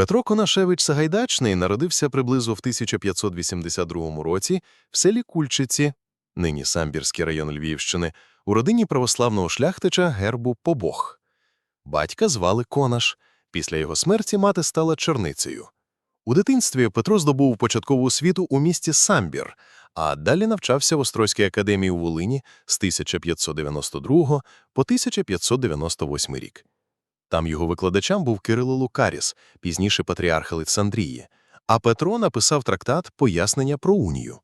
Петро Конашевич Сагайдачний народився приблизно в 1582 році в селі Кульчиці, нині Самбірський район Львівщини, у родині православного шляхтича гербу Побог. Батька звали Конаш. Після його смерті мати стала черницею. У дитинстві Петро здобув початкову освіту у місті Самбір, а далі навчався в Острозькій академії у Волині з 1592 по 1598 рік. Там його викладачем був Кирило Лукаріс, пізніше патріарх Олександрії, а Петро написав трактат «Пояснення про унію».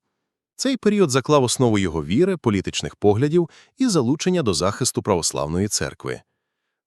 Цей період заклав основу його віри, політичних поглядів і залучення до захисту православної церкви.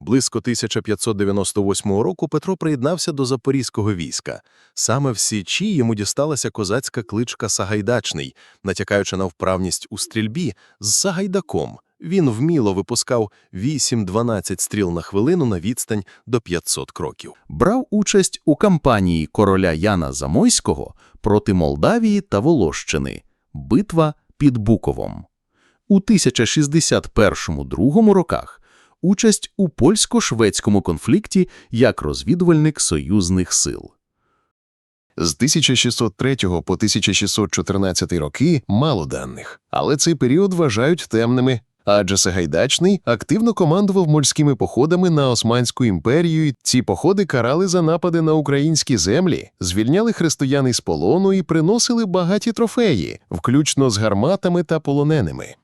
Близько 1598 року Петро приєднався до запорізького війська. Саме в Січі йому дісталася козацька кличка Сагайдачний, натякаючи на вправність у стрільбі з Сагайдаком. Він вміло випускав 8-12 стріл на хвилину на відстань до 500 кроків. брав участь у кампанії короля Яна Замойського проти Молдавії та Волощини «Битва під Буковом». У 1061-2 роках участь у польсько-шведському конфлікті як розвідувальник союзних сил. З 1603 по 1614 роки мало даних, але цей період вважають темними, адже Сагайдачний активно командував морськими походами на Османську імперію, і ці походи карали за напади на українські землі, звільняли християн із полону і приносили багаті трофеї, включно з гарматами та полоненими.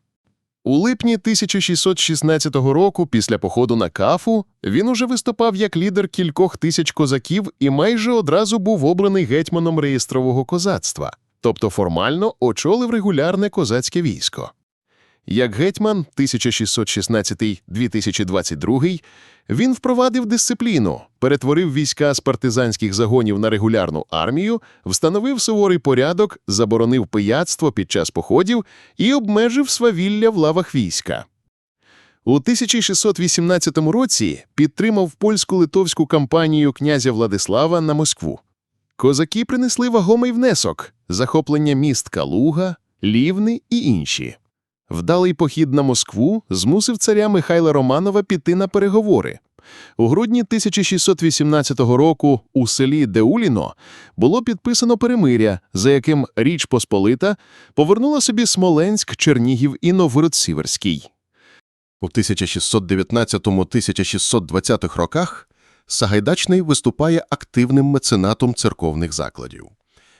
У липні 1616 року, після походу на Кафу, він уже виступав як лідер кількох тисяч козаків і майже одразу був обраний гетьманом реєстрового козацтва, тобто формально очолив регулярне козацьке військо. Як гетьман 1616-2022 він впровадив дисципліну, перетворив війська з партизанських загонів на регулярну армію, встановив суворий порядок, заборонив пияцтво під час походів і обмежив свавілля в лавах війська. У 1618 році підтримав польсько-литовську кампанію князя Владислава на Москву. Козаки принесли вагомий внесок – захоплення міст Калуга, Лівни і інші. Вдалий похід на Москву змусив царя Михайла Романова піти на переговори. У грудні 1618 року у селі Деуліно було підписано перемиря, за яким Річ Посполита повернула собі Смоленськ, Чернігів і Новгород-Сіверський. У 1619-1620 роках Сагайдачний виступає активним меценатом церковних закладів.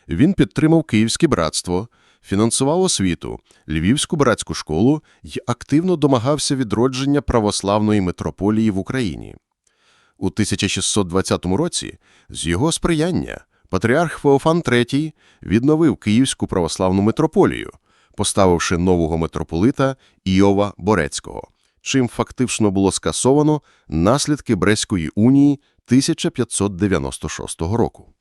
Він підтримав Київське братство, фінансував освіту, Львівську братську школу і активно домагався відродження православної митрополії в Україні. У 1620 році з його сприяння патріарх Феофан III відновив Київську православну митрополію, поставивши нового митрополита Іова Борецького, чим фактично було скасовано наслідки Брестської унії 1596 року.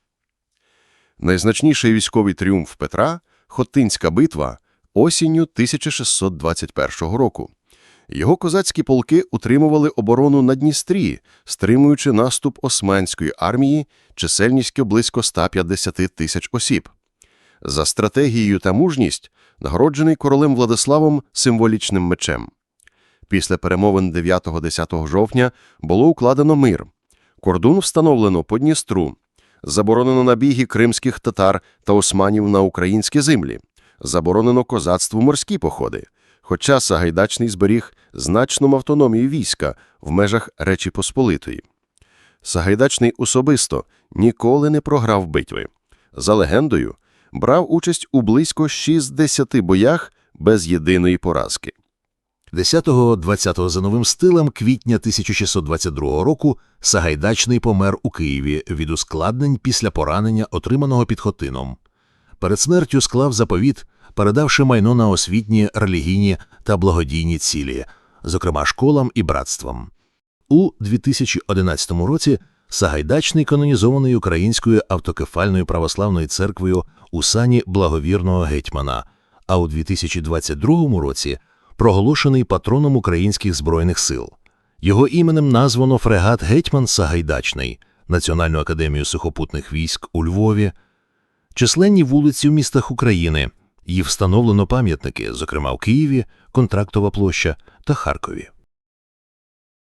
Найзначніший військовий тріумф Петра – Хотинська битва осінню 1621 року. Його козацькі полки утримували оборону на Дністрі, стримуючи наступ османської армії чисельністю близько 150 тисяч осіб. За стратегією та мужність нагороджений королем Владиславом символічним мечем. Після перемовин 9-10 жовтня було укладено мир. Кордон встановлено по Дністру. Заборонено набіги кримських татар та османів на українські землі. Заборонено козацтву морські походи. Хоча Сагайдачний зберіг значну автономію війська в межах Речі Посполитої. Сагайдачний особисто ніколи не програв битви. За легендою, брав участь у близько 60 боях без єдиної поразки. 10-20 за новим стилем квітня 1622 року Сагайдачний помер у Києві від ускладнень після поранення, отриманого підхотином. Перед смертю склав заповіт, передавши майно на освітні, релігійні та благодійні цілі, зокрема школам і братствам. У 2011 році Сагайдачний канонізований Українською автокефальною православною церквою у сані благовірного гетьмана, а у 2022 році проголошений патроном українських збройних сил. Його іменем названо фрегат Гетьман Сагайдачний, Національну академію сухопутних військ у Львові, численні вулиці в містах України. Їй встановлено пам'ятники, зокрема в Києві, Контрактова площа та Харкові.